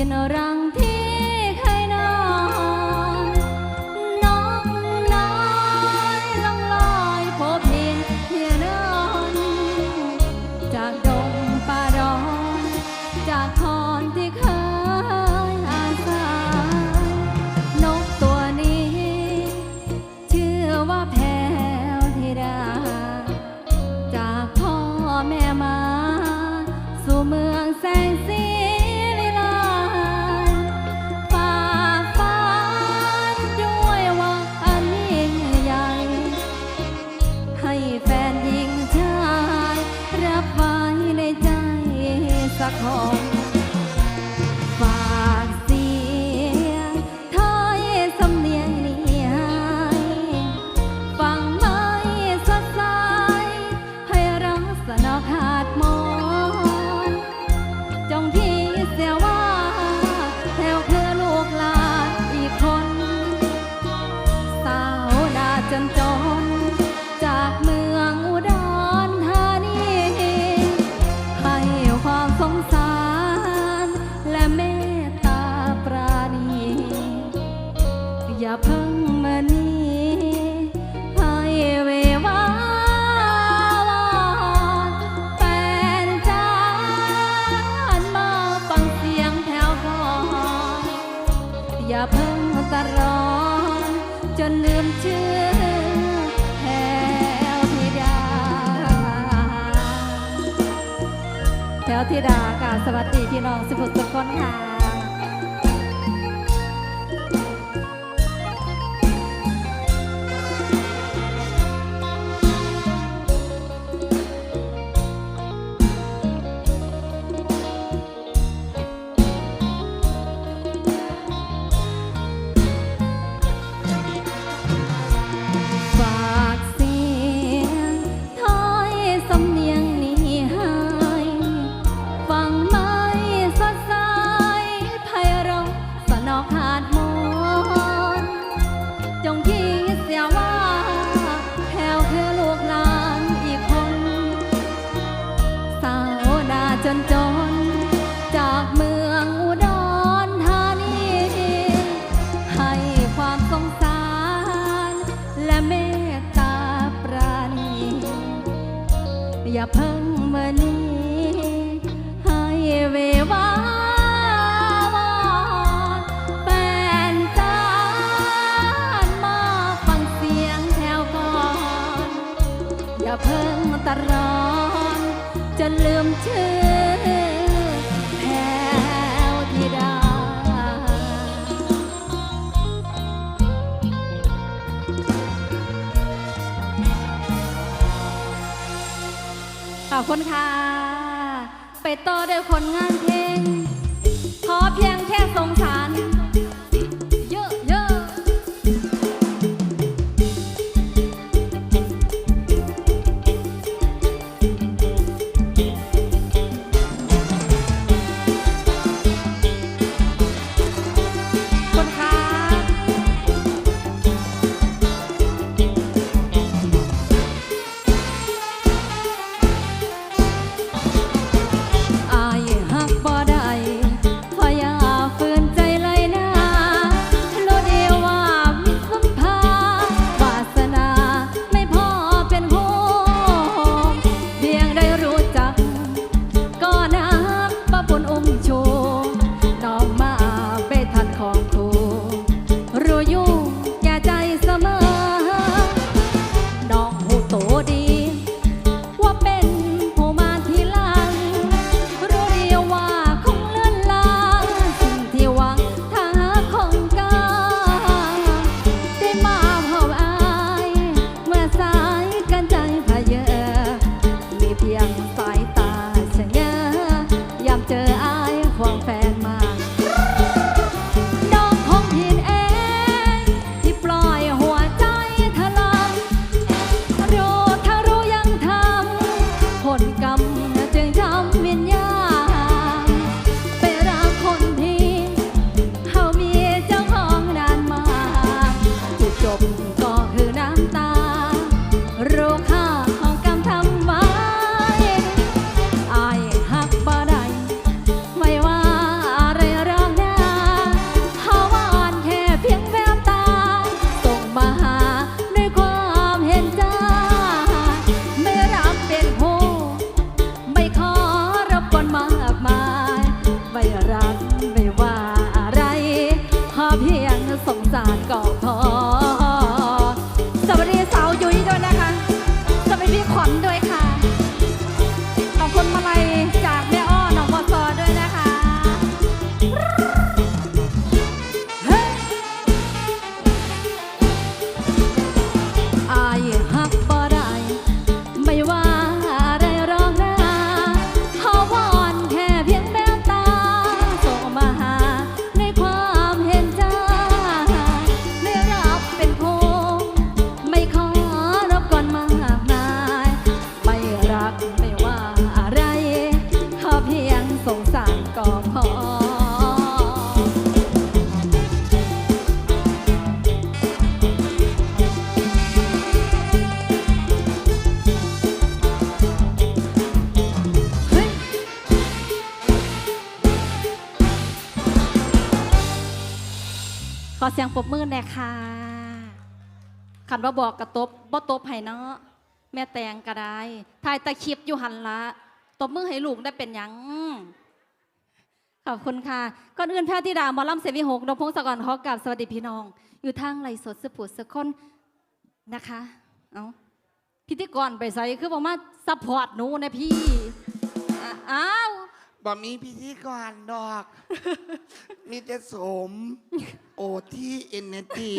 ยนอะไร home. มือนี้ให้เววาวอนแฟนจ้าหันมาฟังเสียงแถวก่อนอย่าเพิ่งตะรอนจนลืมชื่อแถวธิดา แถวธิดาค่ะสวัสดีพี่น้องสิบหกคนค่ะ อย่าพังมานี้ให้เววา คนค่ะ ไปต่อเดี๋ยวคนงานเพลง เสียงปรบมือแน่ค่ะขันว่าบอกกระตบบ่ตบให้เนาะแม่แตงก็ได้ถ่ายตะคลิปอยู่หันละตบมือให้ลูกได้เป็นยังขอบคุณค่ะ ก่อนอื่นแพทย์ธิดาหมอลำเสวีหกนพพงศกรขอกราบสวัสดีพี่น้อง อยู่ทางไหลฟ์สดสปุดสกคนนะคะ เอาพิธีกรไปใส่คือบอกมาซัพพอร์ตหนูนะพี่ อ้าว บ่มีพิธีกรดอก มีแต่สม โอที่เอ็นเนตี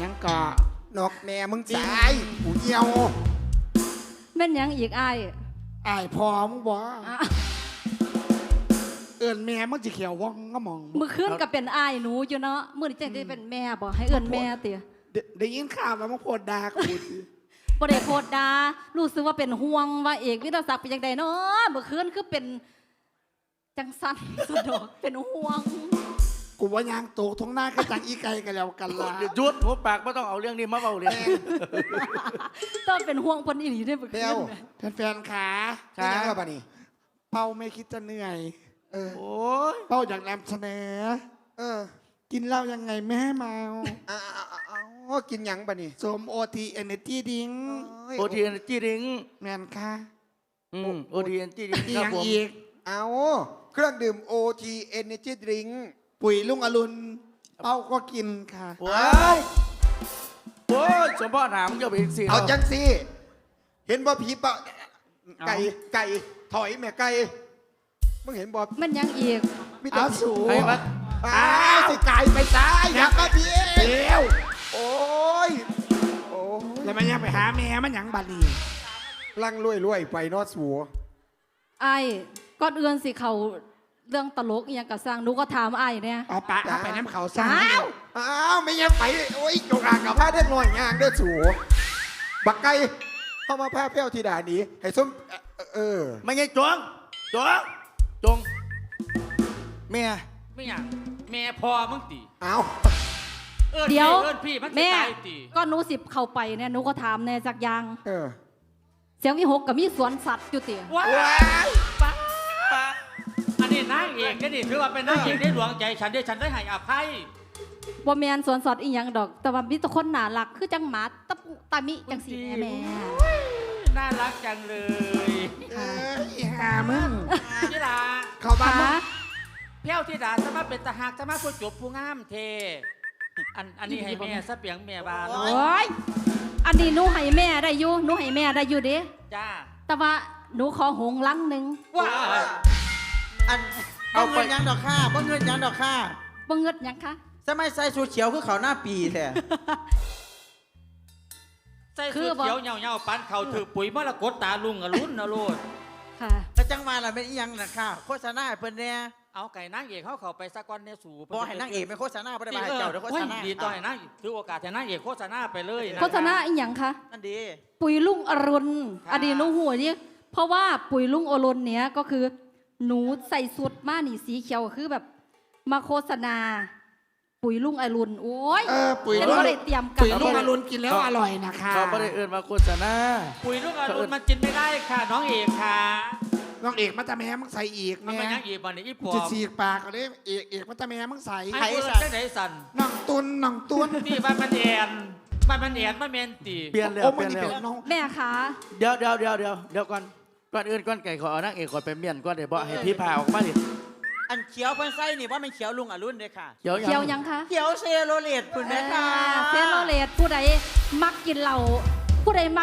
ยังเกาะนอกแม่มึงสายหูเหี่ยวแม่นหยังอีกอ้ายอายพอมึงบ่อะเอินแม่มึงจะเขียวว่องก็มองมือขึ้นก็เป็นอ้ายหนูอยู่เนาะมือนี้จังได้เป็นแม่บอกให้เอิ้นแม่เตี๋ยได้ได้ยินข่าวว่ามึงโพดดากูสิบ่ได้โพดดารู้สึกว่าเป็นห่วงว่าเอกวิทยาศักดิ์เป็นจังไดเนาะมือขึ้นคือเป็น จังสันสุดดอกเป็นห่วง กูว่ายางโตทงหน้าก็จังอีไกลกันแล้วกันละหยุดหัวปากไม่ต้องเอาเรื่องนี้มาเบาเลยต้องเป็นห่วงเพิ่นอีหลีได้อมือเดีขึ้ยนวน่ะแฟนๆขานี่ยังแล้วปะนี่เป้าไม่คิดจะเหนื่อย เออ โอ้ยเป้าอยากนำเสนอ เออกินเหล้ายังไงแม่ให้เมาเอาเอาเอาเอากินหยังปะนี่สมโอทีเอเนจีดิงโอทีเอ็นจีริงแม่นค่ะอืมโอทีเอ็นจีริงอีคกรับอย่างผมอีกเอา เครื่องดื่ม OT Energy Drink ปุ๋ยลุงอรุณเป้าก็กินค่ะว้ายโอ้ยสมพ่อถามจะไปอีกสิเอาจังสิเห็นบ่ผีปะไก่ไก่ถอยแม่ไก่มึงเห็นบ่มันยังอีกมีแต่เอาสูให้วัดอ้าวสิไก่ไปซ้ายอยากมาพี่เดียวโอ้ยโอ้ยแล้วมันยังไปหาแม่มันหยังบัดนีลังรวยรวยไปเนอสัวไอ้าย ก่อนอื่นสิเขาเรื่องตลกอหยังกับสร้างหนูก็ถามไอ้ายเนี่ย เอาปะเอาไปน้ำเขาซ่าอ้าว อ้าวไม่ยังไปโอ้ยจงอางกับผ้าได้หน่อยงางได้อสัวบักไก่เข้ามาผ้าเพี้ยวทีดานี้ให้ส้มเออเออไม่ใช่จงจงจงเมียไม่อยากแม่พอมึงตีเอาเอิ้นเดี๋ยว พี่เอิ้นพี่มันจะแม่ตายตีก็หนูสิเข้าไปเนี่ยหนูก็ถามแน่จากอยาง เออเสียงวิหกกับมีสวนสัตว์อยู่เตี๋ยว้าว้ายป้าป้าอันนี้ นางเอกก็ดิถือว่าเป็นนางเอกได้หลวงใจฉันได้ฉันได้ให้อภัยว่าแมนสวนสัตว์อีหยังดอก แต่ว่ามีแตะคนหนาหลักคือจังหมาตะปุตามิจังสีแม่แม่น่ารักจังเลยเอ้ยหามึงที่ดาเข้าบ้านมึค่ะงเพี้ยวที่ดาสมาเป็นตาหักสมาผู้จบผู้งามเทอันอันนี้ให้แม่สะเปียงแม่บานโอ้ยอันนี้หนูให้แม่ได้อยู่หนูให้แม่ได้อยู่เด้จ้าแต่ว่าหนูขอหงลังหนึ่งว้าอัน เอาเงินหยังดอกค่าบ่เงินหยังดอกค่าบ่เงิดหยังคะ สมัยใส่สูทเขียวคือเขาหน้าปีแท้ ใส่สูทเขียวเหงาๆปันเขาถือปุ๋ยมรกตตาลุงอรุณนะโลดค่ะ แล้วจังมาล่ะเป็นอีหยังล่ะค่ะโฆษณาให้เพิ่นแน่เอาไก่นางเอกเขาเข้าไปสักวันเนี่ยสู่บ่ให้นางเอกเป็นโฆษณาบ่ได้มาให้เจ้าเด้อโฆษณาดีต่อให้นางถือโอกาสให้นางเอกโฆษณาไปเลยนะ โฆษณาอีหยังคะ นั่นดี ปุ๋ยลุงอรุณ ค่ะ อดีตหนูหัวนี่เพราะว่าปุ๋ยลุงอรุณเนี้ยก็คือ หนูใส่สุดมานี่สีเขียวคือแบบ มาโฆษณา ปุ๋ยลุงอรุณโอ้ยเออปุ๋ยฉันลุง ก็ได้เตรียมกัปุ๋ยนลุงอเนี่ยรุณกินแล้วอร่อยนะคะเขาไม่ได้เอื่นมาโฆษณาปุ๋ยลูกอรุณมันกินไม่ได้ค่ะ น้องเอกค่ะ น้องเอกมาตาแม่มึงใส่อีกมันแม่เป็นยังอีกบันนี้อีปอจะบฉีกปากก็เลยเอกเอกมาตาแม่มึงใส่ไอ้เปิดได้ไหนสันน้องตุนน้องตุนนี่บ้านมันแอนบ้านมันแอนมันเมนตีเปลี่ยนแล้วโอ้เปมึลี่งยนนี่แล้วเป็นน้องแม่คะเดี๋ยวเดี๋ยวเดี๋ยวเดี๋ยวเดี๋ยวก่อน ก่อนอื่นก่อนไก่ขอเอานางเอกก่อนไปเมียนก่อนเดี๋ยวบอกให้พี่พาออกมาดิอันเขียวเพิ่นใส่นี่ว่ามันเขียวลุงอรุณเด้อค่ะเดี๋ยวเขียวยัยังงคะเขียวเซโรเลตพุ่นเด้อค่ะเซโลเลตผู้ใดมักกินเหล้าผู้ใดมัก